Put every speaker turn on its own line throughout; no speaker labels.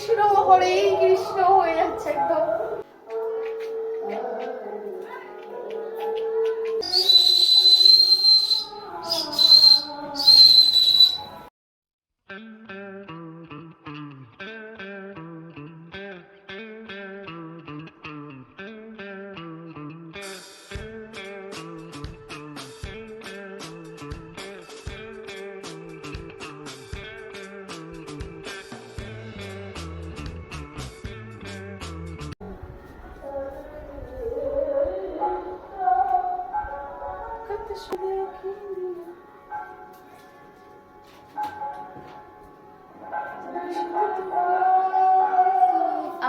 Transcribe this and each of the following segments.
কৃষ্ণ হরে কৃষ্ণ হয়ে যাচ্ছে একদম। কত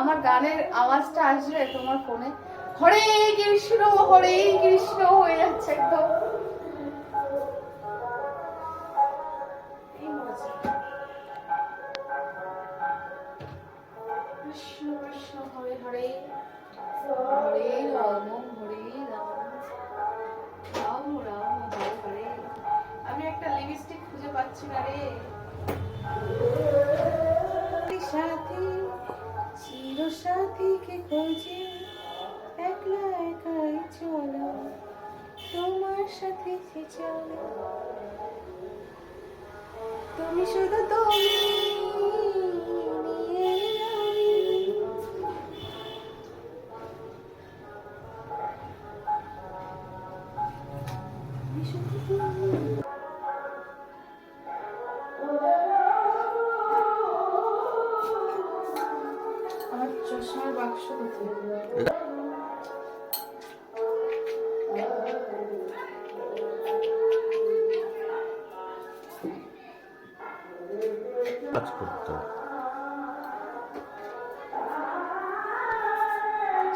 আমার গানের আওয়াজটা আসবে তোমার ফোনে। হরে কৃষ্ণ হরে কৃষ্ণ হয়ে যাচ্ছে একদম। আমি একটা লিপস্টিক খুঁজে পাচ্ছি না রে। সাথী সাথীকে খোঁজে একলা একাই চলো তোমার সাথে চলো। তুমি শুধু তুমি
কাজ করতো।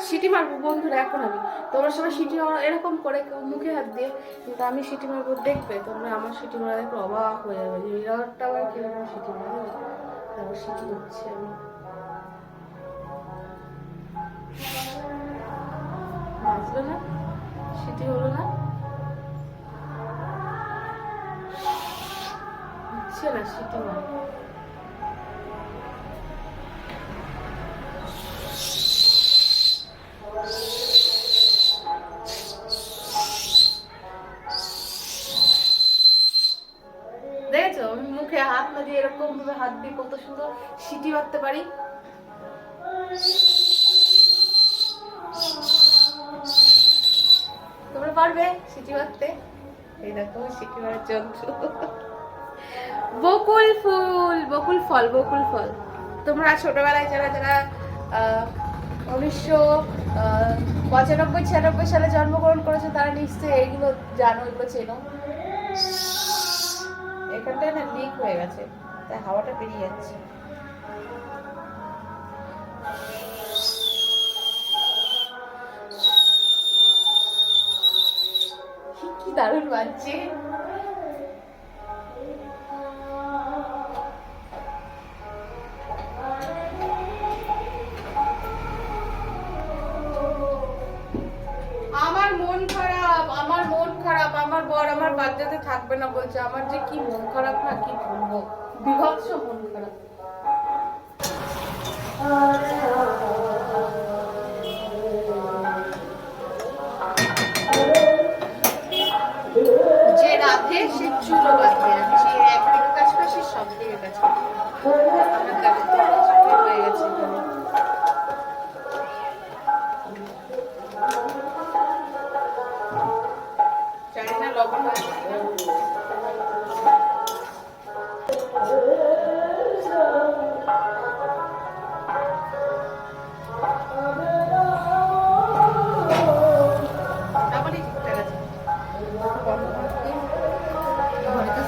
সিটি মারবো, বন্ধুরা, এখন আমি। তোমরা সবাই সিটি এরকম করে কেউ মুখে হাত দিয়ে, কিন্তু আমি সিটি মারবো, দেখবে তোমরা আমার সিটি মারা দেখে অবাক হয়ে যাবে যে এরাটা আবার কীরকম সিটি মারে তারপর সিটি হচ্ছে আমি। বাজলো না? সিটি হলো না? হচ্ছে না, সিটি মার হাত এরকম ভাবে হাত দিয়ে কত সুন্দর সিটি মারতে পারি? তোমরা পারবে সিটি মারতে? এই দেখো, সিটি মারার যন্ত্র। বকুল ফুল, বকুল ফল বকুল ফল। তোমরা ছোটবেলায় যারা যারা উনিশশো পঁচানব্বই, ছিয়ানব্বই সালে জন্মগ্রহণ করেছে, তারা নিশ্চয়ই এইগুলো জানো এগুলো চেনো। এখানটায় না লিক হয়ে গেছে। তাই হাওয়াটা বেরিয়ে যাচ্ছে। কি দারুণ বাজছে। বর আমার বাচ্চাতে থাকবে না বলছে, আমার যে কি মন খারাপ, না কি বলব? বিভৎস মন খারাপ।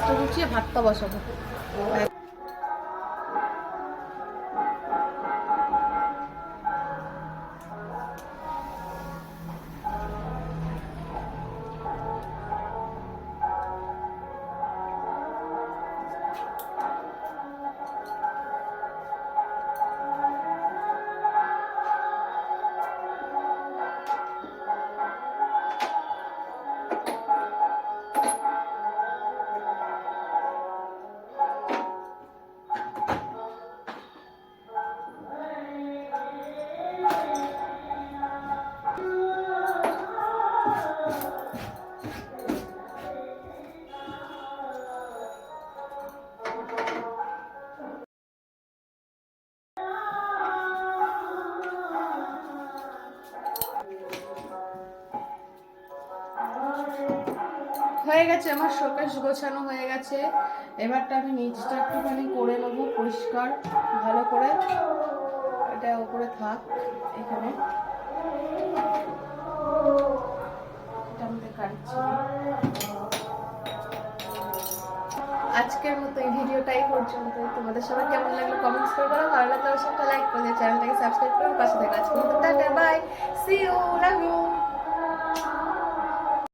여기 뒤에 봤다 마셔봐. হয়ে গেছে, আমার শোকেশ গোছানো হয়ে গেছে। এবারটা আমি নিচটা একটুখানি করে নেব পরিষ্কার, ভালো করে। এটা উপরে থাক, এখানে। এটা আজকের মতো এই ভিডিওটাই পর্যন্ত। তোমাদের সবাই কেমন লাগল কমেন্টস করে বলো। ভালো লাগলে অবশ্যই একটা লাইক করে চ্যানেলটাকে সাবস্ক্রাইব করে পাশে থেকে। আজকের মতো tata bye see you love you